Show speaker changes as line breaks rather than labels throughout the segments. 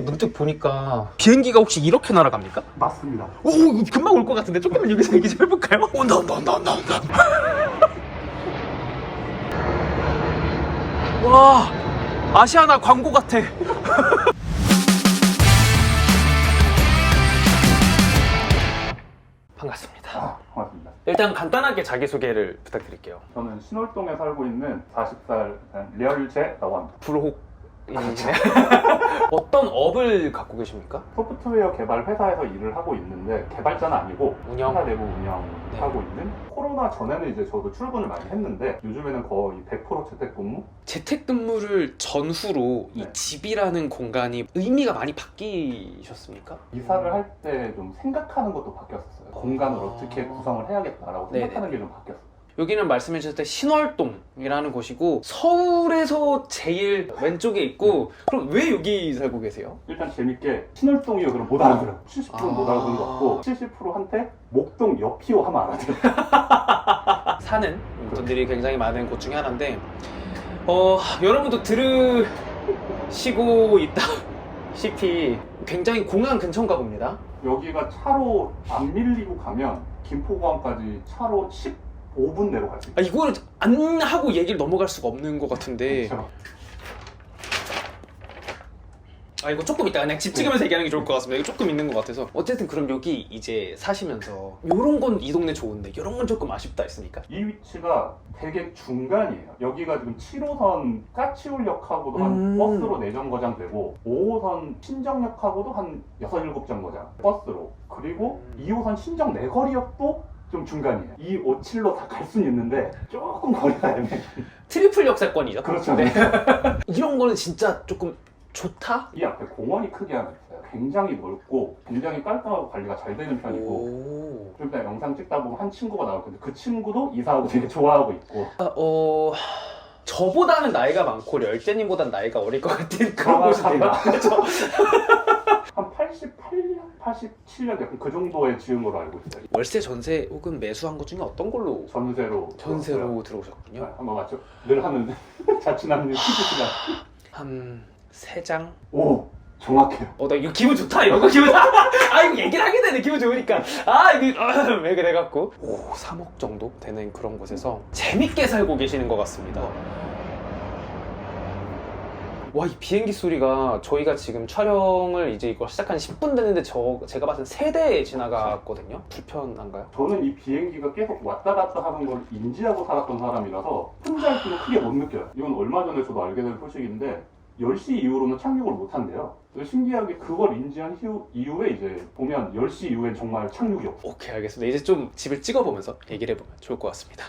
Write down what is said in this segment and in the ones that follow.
문득 보니까 비행기가 혹시 이렇게 날아갑니까?
맞습니다.
오 금방 올 것 같은데 조금만 여기서 얘기 좀 해볼까요? 온다 온다 온다 온다 온다 와 아시아나 광고 같아 반갑습니다
아, 고맙습니다.
일단 간단하게 자기소개를 부탁드릴게요
저는 신월동에 살고 있는 40살 리얼제라고 합니다.
불혹 인이시네 어떤 업을 갖고 계십니까?
소프트웨어 개발 회사에서 일을 하고 있는데 개발자는 아니고
운영?
회사 내부 운영하고
네.
있는 코로나 전에는 이제 저도 출근을 많이 했는데 요즘에는 거의 100% 재택근무?
재택근무를 전후로 이
네.
집이라는 공간이 의미가 많이 바뀌셨습니까?
이사를 할 때 좀 생각하는 것도 바뀌었어요. 공간을
아.
어떻게 구성을 해야겠다라고. 생각하는 게 좀 바뀌었어요.
여기는 말씀해 주셨을 때 신월동이라는 곳이고 서울에서 제일 왼쪽에 있고 그럼 왜 여기 살고 계세요?
일단 재밌게 신월동이요 그럼 못 알아들어요. 70%는
아.
못 알아듣는 것 같고 70%한테 목동 옆이요 하면 알아들어요.
사는 분들이 굉장히 많은 곳 중에 하나인데 어 여러분도 들으시고 있다시피 굉장히 공항 근처인가 봅니다.
여기가 차로 안 밀리고 가면 김포공항까지 차로 15분 내로
갈수아
있어요.
이거를 안 하고 얘기를 넘어갈 수가 없는 것 같은데
그렇죠.
아 이거 조금 이따 그냥 집 찍으면서 얘기하는 게 좋을 것 같습니다. 이거 조금 있는 것 같아서 어쨌든 그럼 여기 이제 사시면서 요런 건 이 동네 좋은데 요런 건 조금 아쉽다 했으니까
이 위치가 되게 중간이에요. 여기가 지금 7호선 까치울역하고도 한
음.
버스로 4정거장 되고 5호선 신정역하고도 한 6, 7정거장 버스로 그리고
음.
2호선 신정 내거리역도 좀 중간이에요. 이 57로 다 갈 수는 있는데 조금 거리가 애매해.
트리플 역세권이죠.
그렇죠.
네. 이런 거는 진짜 조금 좋다.
이 앞에 공원이 크게 하나 있어요. 굉장히 넓고 굉장히 깔끔하고 관리가 잘 되는 편이고
오.
좀 이따 영상 찍다 보면 한 친구가 나올 텐데 그 친구도 이사하고 되게 좋아하고 있고
아, 어 저보다는 나이가 많고 열재님보다는 나이가 어릴 것 같은 그런 곳이네요.
정확합니다.
그렇죠.
한 88년, 87년 약간 그 정도에 지은 걸로 알고 있어요.
월세, 전세 혹은 매수한 것 중에 어떤 걸로
전세로
전세로
네,
들어오셨군요.
한번 맞죠? 늘 하는 자취남님 시간.
한세 장.
오 정확해요.
어, 나 이거 기분 좋다. 이거 기분 좋다. 아, 이거 얘기를 하게 되네. 기분 좋으니까. 아, 이거 왜 그래 갖고. 오, 3억 정도 되는 그런 곳에서 재밌게 살고 계시는 것 같습니다. 와, 이 비행기 소리가 저희가 지금 촬영을 이제 이거 시작한 10분 됐는데 저 제가 봤을 때 세대 지나갔거든요. 불편한가요?
저는 이 비행기가 계속 왔다 갔다 하는 걸 인지하고 살았던 사람이라서 혼자 있으면 크게 못 느껴요. 이건 얼마 전에 저도 알게 된 소식인데 10시 이후로는 착륙을 못 한대요. 신기하게 그걸 인지한 이후, 이후에 이제 보면 10시 이후엔 정말 착륙이 없어.
오케이 알겠습니다. 이제 좀 집을 찍어보면서 얘기를 해보면 좋을 것 같습니다.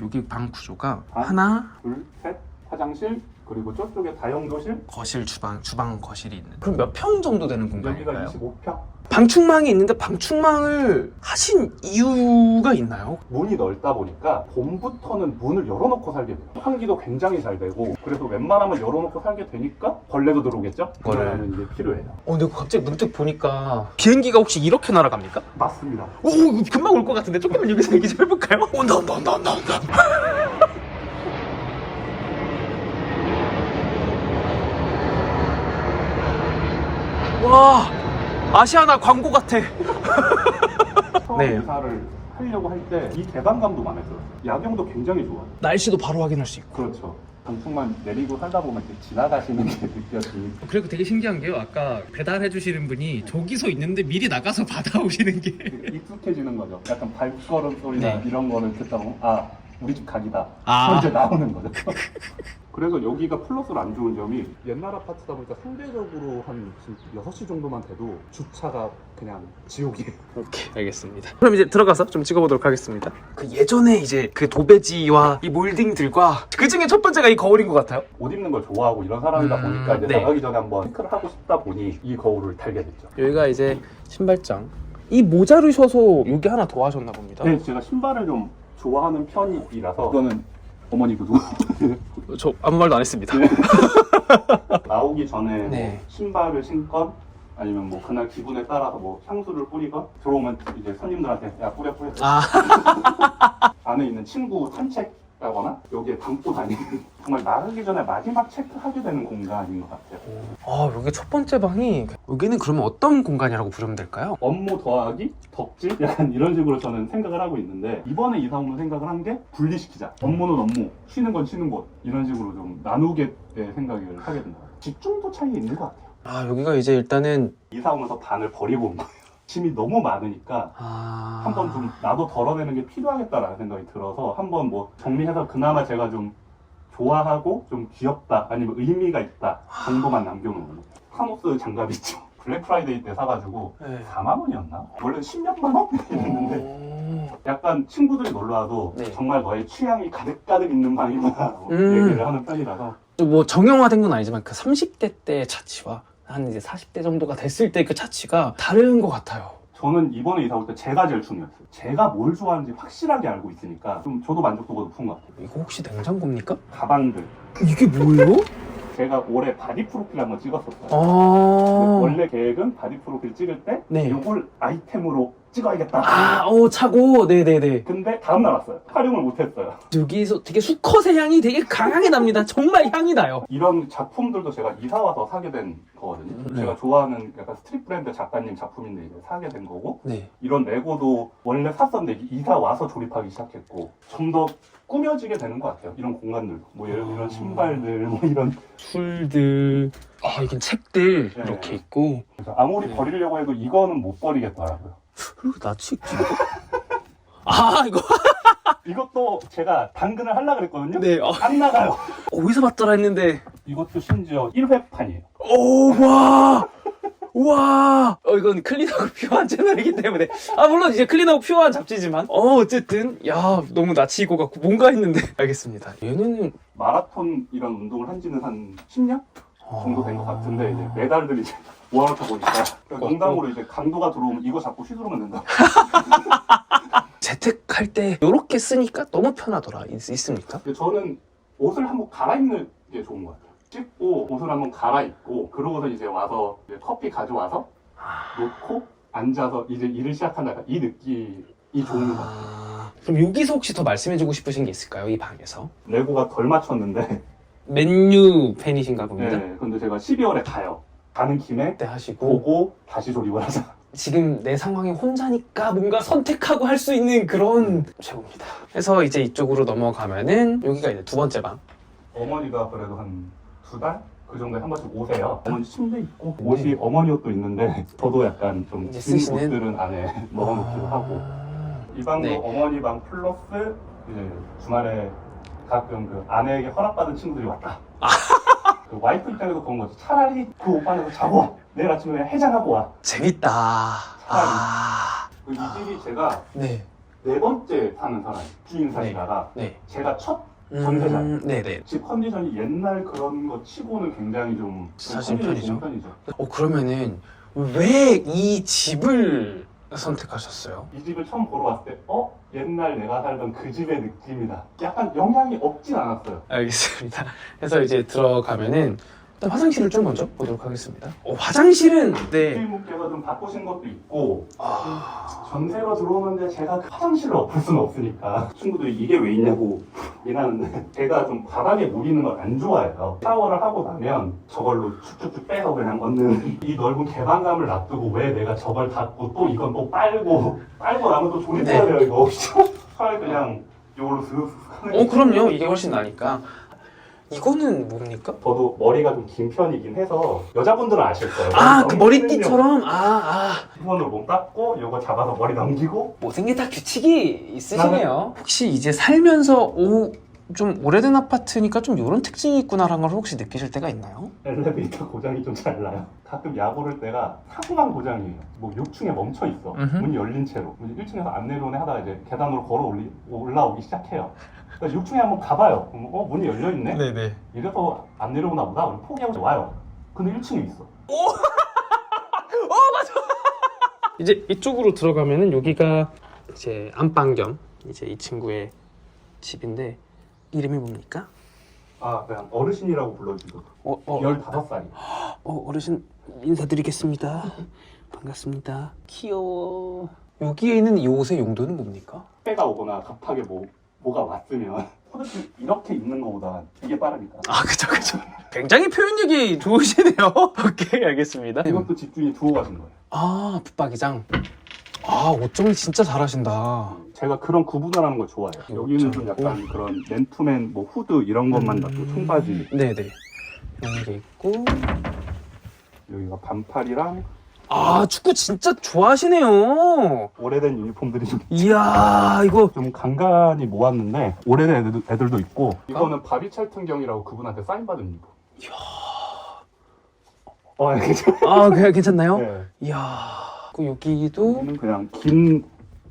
여기 방 구조가
아.
하나,
둘, 셋, 화장실, 그리고 저쪽에 다용도실,
거실, 주방, 주방, 거실이 있는. 그럼 몇 평 정도 되는
여기가
공간인가요?
25평.
방충망이 있는데 방충망을 하신 이유가 있나요?
문이 넓다 보니까 봄부터는 문을 열어놓고 살게 돼요. 환기도 굉장히 잘 되고 그래서 웬만하면 열어놓고 살게 되니까 벌레도 들어오겠죠?
그거를-
그러면 이제 필요해요.
어, 근데 갑자기 문득 보니까 비행기가 혹시 이렇게 날아갑니까?
맞습니다.
오, 이거 금방 올 것 같은데 조금만 여기서 얘기 좀 해볼까요? 온다, 온다, 온다, 온다, 온다. 와, 아시아나 광고 같아.
처음
네.
이사를 하려고 할 때 이 개방감도 마음에 들어요. 야경도 굉장히 좋아요.
날씨도 바로 확인할 수 있고.
그렇죠. 방충만 내리고 살다 보면 이렇게 지나가시는 게 느껴지니
그리고 되게 신기한 게요. 아까 배달해 주시는 분이 저기서 있는데 미리 나가서 받아오시는
게. 익숙해지는 거죠. 약간 발걸음 소리나
네.
이런 거를 듣다 보면 아 우리 집 각이다.
아.
현재 나오는 거죠. 그래서 여기가 플러스로 안 좋은 점이 옛날 아파트다 보니까 상대적으로 한 6시 정도만 돼도 주차가 그냥 지옥이에요.
오케이 알겠습니다. 그럼 이제 들어가서 좀 찍어보도록 하겠습니다. 그 예전에 이제 그 도배지와 이 몰딩들과 그 중에 첫 번째가 이 거울인 것 같아요.
옷 입는 걸 좋아하고 이런 사람이다
음,
보니까 이제
네.
나가기 전에 한번 체크를 하고 싶다 보니 이 거울을 달게 됐죠.
여기가 이제 신발장. 이 모자르셔서 여기 하나 더 하셨나 봅니다.
네, 제가 신발을 좀 좋아하는 편이라서 이거는 어머니 구두
저 아무 말도 안 했습니다.
나오기 전에
네.
뭐 신발을 신건? 아니면 뭐 그날 기분에 따라서 뭐 향수를 뿌리건 들어오면 이제 손님들한테 야 뿌려 뿌려.
아.
안에 있는 친구 산책 있다거나 여기에 담고 다니는 정말 나가기 전에 마지막 체크하게 되는 공간인 것 같아요.
아 여기 첫 번째 방이 여기는 그러면 어떤 공간이라고 부르면 될까요?
업무 더하기 덕질? 약간 이런 식으로 저는 생각을 하고 있는데 이번에 이사 오면 생각을 한 게 분리시키자. 업무는 업무 쉬는 건 쉬는 곳. 이런 식으로 좀 나누게 될 생각을 하게 된다. 집중도 차이 있는 것 같아요.
아 여기가 이제 일단은
이사 오면서 반을 버리고 온 거예요 짐이 너무 많으니까
아
한번 좀 나도 덜어내는 게 필요하겠다라는 생각이 들어서 한번 뭐 정리해서 그나마 제가 좀 좋아하고 좀 귀엽다 아니면 의미가 있다 정도만 남겨놓은 거 타노스 장갑 있죠 블랙 프라이데이 때 사가지고
네.
4만 원이었나? 원래 10몇만 원? 이랬는데
오.
약간 친구들이 놀러 와도
네.
정말 너의 취향이 가득가득 있는 방이구나
음.
얘기를 하는 편이라서
뭐 정형화된 건 아니지만 그 30대 때 차치와 한 이제 40대 정도가 됐을 때그 차치가 다른 것 같아요.
저는 이번에 이사 올 때 제가 제일 중요했어요 제가 뭘 좋아하는지 확실하게 알고 있으니까 좀 저도 만족도가 높은 것 같아요
이거 혹시 냉장고입니까?
가방들
이게 뭐예요?
제가 올해 바디 프로필 한번 찍었었어요
아
원래 계획은 바디 프로필 찍을 때
네.
이걸 아이템으로 찍어야겠다
아, 어, 차고, 네네네.
근데 다음날 왔어요 활용을 못했어요
여기서 되게 수컷의 향이 되게 강하게 납니다. 정말 향이 나요.
이런 작품들도 제가 이사 와서 사게 된 거거든요.
네.
제가 좋아하는 약간 스트릿 브랜드 작가님 작품인데 이제 사게 된 거고
네.
이런 레고도 원래 샀었는데 이사 와서 조립하기 시작했고 좀 더 꾸며지게 되는 것 같아요. 이런 공간들도 뭐 예를 들어 이런 신발들 뭐 이런
술들, 아, 이긴 책들
네.
이렇게 있고.
그래서 아무리
네.
버리려고 해도 이거는 못 버리겠더라고요.
그리고 나치 아, 이거.
이것도 제가 당근을 하려고 그랬거든요.
네. 어,
안 나가요.
어디서 봤더라 했는데.
이것도 심지어 1회판이에요.
오, 와! 와! 어, 이건 클린하고 퓨어한 채널이기 때문에. 아, 물론 이제 클린하고 퓨어한 잡지지만. 어, 어쨌든. 야, 너무 나치고 같고 뭔가 했는데. 알겠습니다. 얘는.
마라톤 이런 운동을 한 지는 한 10년 정도 된 것 같은데 이제
아.
메달들이 이제 모아놓다 보니까 그러니까 농담으로 이제 강도가 들어오면 이거 잡고 휘두르면 된다.
재택할 때 이렇게 쓰니까 너무 편하더라. 있, 있습니까?
근데 저는 옷을 한번 갈아입는 게 좋은 것 같아요. 씻고 옷을 한번 갈아입고 그러고서 이제 와서 이제 커피 가져와서 놓고 앉아서 이제 일을 시작한다. 이 느낌이 좋은 것 같아요.
아, 그럼 여기서 혹시 더 말씀해주고 싶으신 게 있을까요? 이 방에서?
레고가 덜 맞췄는데
맨유 팬이신가 봅니다.
네, 근데 제가 12월에 가요. 가는 김에
때 하시고
보고 다시 조립을 하자.
지금 내 상황에 혼자니까 뭔가 선택하고 할 수 있는 그런 최고입니다. 그래서 이제 이쪽으로 넘어가면은 여기가 이제 두 번째 방.
어머니가 그래도 한 두 달? 그 정도에 한 번씩 오세요. 어머니 침대 있고
네.
옷이 어머니 옷도 있는데 저도 약간 좀
이제
긴
쓰시는?
옷들은 안에 넣어놓기도 하고
아.
이 방도
네.
어머니 방 플러스 이제 주말에 가끔 그 아내에게 허락받은 친구들이 왔다. 그 와이프 입장에서 그런 거지. 차라리 그 오빠네서 자고 내일 아침에 해장하고 와.
재밌다. 아,
그이 집이 제가
네,
네 번째 사는 사람 주인 살이다가
네.
제가 첫 전세자.
음, 네네.
집 컨디션이 옛날 그런 거 치고는 굉장히 좀
사실
컨디션이
편이죠.
편이죠.
어 그러면은 왜 이 집을 선택하셨어요?
이 집을 처음 보러 왔을 때, 어? 옛날 내가 살던 그 집의 느낌이다. 약간 영향이 없진 않았어요.
알겠습니다. 그래서 이제 들어가면은 일단 화장실을 좀 먼저 보도록 하겠습니다. 어, 화장실은 네.
주인분께서 좀 바꾸신 것도 있고,
아,
전세로 들어오는데 제가 그 화장실을 엎을 수는 없으니까 친구들이 이게 왜 있냐고 얘기하는데 제가 좀 바닥에 물 있는 걸 안 좋아해요. 샤워를 하고 나면 저걸로 축축축 빼서 그냥 얻는 이 넓은 개방감을 놔두고 왜 내가 저걸 닫고 또 이건 또 빨고 빨고 나면 또 조립해야
네.
돼요 이거 차라리 그냥 이걸로 슥슥 하는
어 그럼요. 이게 훨씬 나니까. 이거는 뭡니까?
저도 머리가 좀 긴 편이긴 해서 여자분들은 아실 거예요.
아, 그 머리띠처럼? 아, 아.
손으로 몸 닦고 이거 잡아서 머리 넘기고
모든 게 다 규칙이 있으시네요. 혹시 이제 살면서 오, 좀 오래된 아파트니까 좀 이런 특징이 있구나라는 걸 혹시 느끼실 때가 있나요?
엘리베이터 고장이 좀 잘 나요. 가끔 약 오를 때가 사고방 고장이에요. 뭐 6층에 멈춰 있어.
음흠.
문이 열린 채로. 1층에서 안 내려오네 하다가 이제 계단으로 걸어 올리, 올라오기 시작해요. 그래서 6층에 한번 가봐요. 그럼 어 문이 열려 있네.
네네.
이래서 안 내려오나 보다. 그럼 포기하고 와요. 근데 1층에 있어.
이제 이쪽으로 들어가면은 여기가 이제 안방 겸 이제 이 친구의 집인데 이름이 뭡니까?
아 그냥 어르신이라고 불러주고.
어, 어,
15살이.
어 어르신 인사드리겠습니다. 반갑습니다. 귀여워. 여기에 있는 이 옷의 용도는 뭡니까?
때가 오거나 급하게 뭐 뭐가 왔으면 후드티 이렇게 입는 것보다 이게 빠르니까.
아 그쵸 그쵸. 굉장히 표현력이 좋으시네요. 오케이 알겠습니다.
이것도 집주인이 두고 가신 거예요.
아 붙박이장. 아 옷 정리 진짜 잘하신다.
제가 그런 구분하는 걸 좋아해요. 여기는 좀 약간 그런 맨투맨, 뭐 후드 이런 것만 놔두고
음.
청바지.
네네. 이런 게 있고.
여기가 반팔이랑
아 축구 진짜 좋아하시네요.
오래된 유니폼들이 좀,
이야 이거
좀 간간히 모았는데 오래된 애들, 애들도 있고 이거는 바비 찰튼경이라고 그분한테 사인받은 유니폼. 이야. 어, 네, 괜찮아요.
아 괜찮나요?
네.
이야. 그 여기도
그냥 긴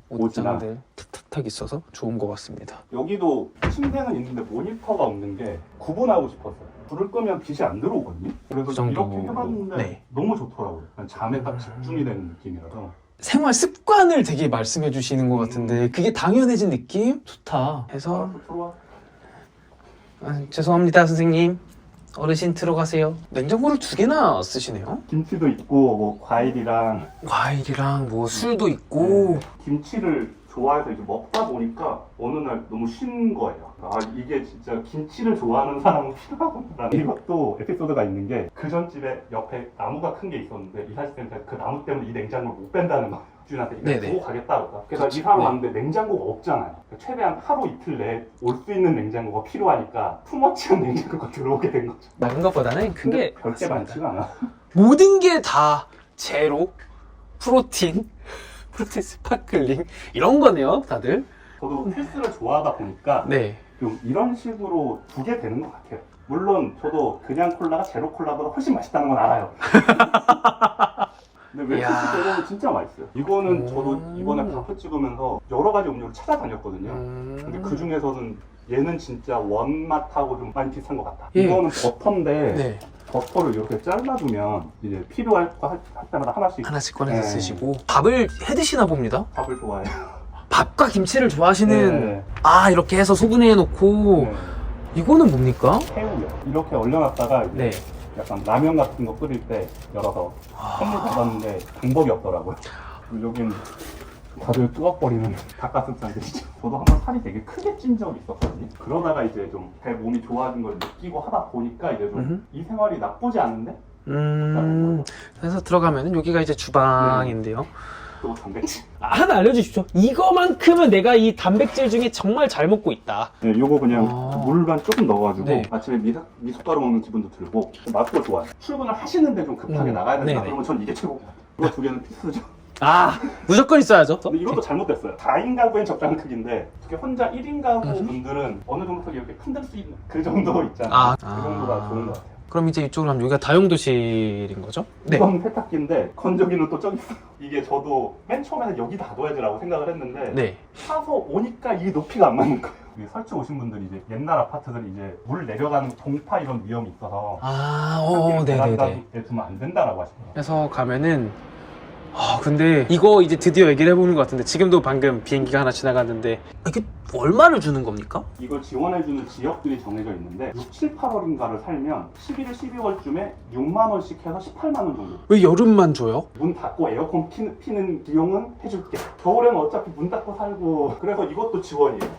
옷장들 탁탁탁 있어서 좋은 것 같습니다.
여기도 침대는 있는데 모니터가 없는 게 구분하고 싶었어요. 불을 끄면 빛이 안 들어오거든요. 그래서
그 정도.
이렇게 해봤는데
네.
너무 좋더라고요. 그냥 잠에 딱 집중이 되는 느낌이라서.
생활 습관을 되게 말씀해 주시는 것 같은데 그게 당연해진 느낌? 좋다. 해서
아, 들어와.
아, 죄송합니다 선생님. 어르신 들어가세요. 냉장고를 두 개나 쓰시네요.
김치도 있고 뭐 과일이랑
과일이랑 뭐 술도 있고.
네, 김치를 좋아해서 이제 먹다 보니까 어느 날 너무 쉰 거예요. 아 이게 진짜 김치를 좋아하는 사람은 필요하구나. 이것도 에피소드가 있는 게 그 전 집에 옆에 나무가 큰 게 있었는데 이사시센터 그 나무 때문에 이 냉장고를 못 뺀다는 거예요. 주인한테 이거
네네.
두고 가겠다 그러다. 그래서
그치.
이사를
네.
왔는데 냉장고가 없잖아요. 최대한 하루 이틀 내에 올 수 있는 냉장고가 필요하니까 투머치한 냉장고가 들어오게 된 거죠.
먹은 것보다는 큰게
별게 많지가 않아.
모든 게 다 제로, 프로틴, 프로틴 스파클링 이런 거네요, 다들.
저도 헬스를 좋아하다 보니까
네.
좀 이런 식으로 두게 되는 것 같아요. 물론 저도 그냥 콜라가 제로 콜라보다 훨씬 맛있다는 건 알아요. 근데
이야.
웰피스 제로는 진짜 맛있어요. 이거는
음.
저도 이번에 바프 찍으면서 여러 가지 음료를 찾아다녔거든요. 근데
음...
그 중에서는 얘는 진짜 원맛하고 좀 많이 비슷한 것 같다.
예.
이거는 버터인데
네.
버터를 이렇게 잘라두면 이제 필요할 거할 때마다 하나씩
하나씩 꺼내서
네.
쓰시고 밥을 해 드시나 봅니다.
밥을 좋아해요.
밥과 김치를 좋아하시는
네.
아 이렇게 해서 소분해 놓고
네.
이거는 뭡니까?
새우요. 이렇게 얼려놨다가 이제
네.
약간 라면 같은 거 끓일 때 열어서 선물 받았는데 방법이 없더라고요. 여긴 다들 뚜벅거리는 닭가슴살들이죠. 저도 한번 살이 되게 크게 찐 적이 있었거든요. 그러다가 이제 좀 제 몸이 좋아진 걸 느끼고 하다 보니까 이제
음흠.
좀이 생활이 나쁘지 않은데
음. 그래서 들어가면은 여기가 이제 주방인데요.
또 단백질.
아, 하나 알려주십시오. 이거만큼은 내가 이 단백질 중에 정말 잘 먹고 있다.
네, 요거 그냥
아.
물만 조금 넣어가지고
네.
아침에 미사, 미숫가루 먹는 기분도 들고 맛도 좋아요. 출근을 하시는데 좀 급하게
음.
나가야 된다
네네.
그러면 전 이게 최고. 이거 두 개는 필수죠.
아 무조건 있어야죠.
근데 이것도 잘못됐어요. 4인 가구엔 적당한 크기인데 특히 혼자 1인 가구
음.
분들은 어느 정도 크기 이렇게 흔들 수 있는 그 정도 있잖아요.
아.
그 정도가 좋은 것 같아요.
그럼 이제 이쪽으로 하면 여기가 다용도실인 거죠? 네.
이건 세탁기인데 건조기는 또 저기 있어요. 이게 저도 맨 처음에는 여기 놔둬야지라고 생각을 했는데
네.
사서 오니까 이 높이가 안 맞는 거예요. 설치 오신 분들이 이제 옛날 아파트들이 이제 물 내려가는 동파 이런 위험이 있어서
아, 어,
베란다
네네네.
에 두면 안 된다라고 하시더라고요.
그래서 가면은 아 근데 이거 이제 드디어 얘기를 해보는 것 같은데 지금도 방금 비행기가 하나 지나갔는데 이게 얼마를 주는 겁니까?
이걸 지원해주는 지역들이 정해져 있는데 6, 7, 8월인가를 살면 11월, 12월쯤에 6만 원씩 해서 18만 원 정도
왜 여름만 줘요?
문 닫고 에어컨 피는, 피는 비용은 해줄게. 겨울에는 어차피 문 닫고 살고 그래서 이것도 지원이에요.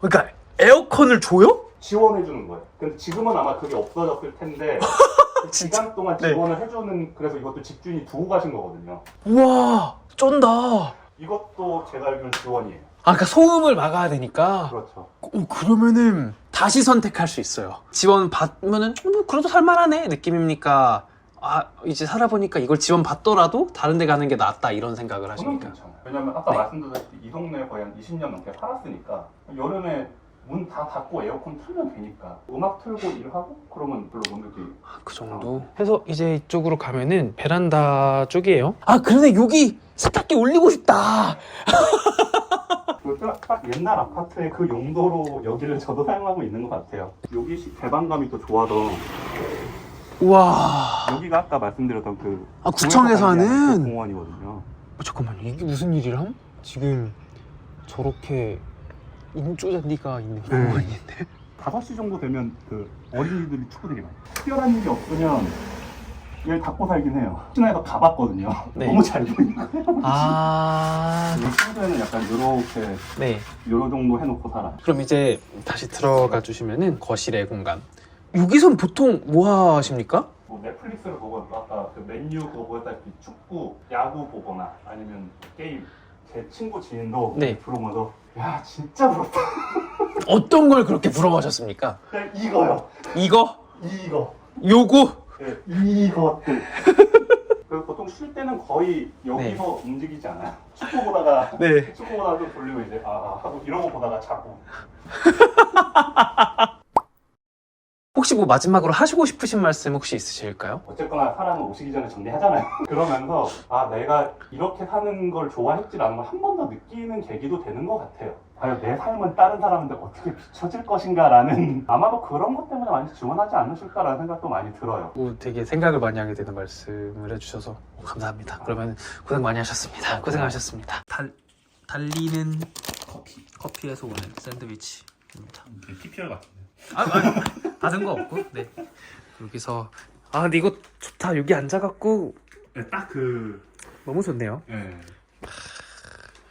그러니까 에어컨을 줘요?
지원해주는 거예요. 근데 지금은 아마 그게 없어졌을 텐데 그 기간 동안
네.
지원을 해주는 그래서 이것도 집주인이 두고 가신 거거든요.
우와 쩐다.
이것도 제가 알기로는 지원이에요.
아 그러니까 소음을 막아야 되니까.
그렇죠.
어, 그러면은 다시 선택할 수 있어요. 지원 받으면은 어, 뭐 그래도 살만하네 느낌입니까? 아 이제 살아보니까 이걸 지원 받더라도 다른 데 가는 게 낫다 이런 생각을
저는
하시니까.
괜찮아요. 왜냐면 아까
네.
말씀드렸다시피 이 동네에 거의 한 20년 넘게 살았으니까 여름에 문 다 닫고 에어컨 틀면 되니까 음악 틀고 일하고 그러면 별로 못 느끼고
아, 그 정도. 해서 이제 이쪽으로 가면은 베란다 쪽이에요. 아 그런데 여기 세탁기 올리고 싶다.
그 딱, 딱 옛날 아파트의 그 용도로 여기를 저도 사용하고 있는 것 같아요. 여기 시- 개방감이 또 좋아서
우와.
여기가 아까 말씀드렸던 그
아, 구청에서 하는?
그 공원이거든요.
어, 잠깐만 이게 무슨 일이람? 지금 저렇게 인조잔디가 있는 공원인데.
5시 정도 되면 그 어린이들이 축구들이 많아요. 특별한 일이 없으면 얘를 닫고 살긴 해요. 신화에서 가봤거든요.
네.
너무 잘 보이는 거예요.
아,
이 친구에는 약간 이렇게
네.
요런 정도 해놓고 살아.
그럼 이제 다시 들어가 주시면은 거실의 공간. 여기선 보통 뭐 하십니까?
뭐 넷플릭스를 보고 아까 그 맨유 그거 보였다시피 축구, 야구 보거나 아니면 게임 제 친구 지인도
네.
들어오면서 야 진짜 부럽다.
어떤 걸 그렇게 부러워하셨습니까?
그냥 이거요.
이거,
이거.
요거.
네, 이것들. 그래서 보통 쉴 때는 거의 여기서 움직이지 않아요. 축구 보다가
네.
축구 보다가 좀 돌리고 이제 아, 아 하고 이러고 보다가 자고.
혹시 뭐 마지막으로 하시고 싶으신 말씀 혹시 있으실까요?
어쨌거나 사람은 오시기 전에 정리하잖아요. 그러면서 아 내가 이렇게 사는 걸 좋아했지라는 걸 한 번 더 느끼는 계기도 되는 것 같아요. 과연 내 삶은 다른 사람한테 어떻게 비춰질 것인가라는 아마도 그런 것 때문에 많이 지원하지 않으실까라는 생각도 많이 들어요.
뭐 되게 생각을 많이 하게 되는 말씀을 해주셔서 감사합니다. 그러면 고생 많이 하셨습니다. 고생하셨습니다. 달, 달리는 커피. 커피에서 오는 샌드위치입니다.
PPL 같은데.
아, 아니, 받은 거 없고, 네. 여기서, 아, 근데 이거 좋다. 여기 앉아갖고
네, 딱그
너무 좋네요.
네.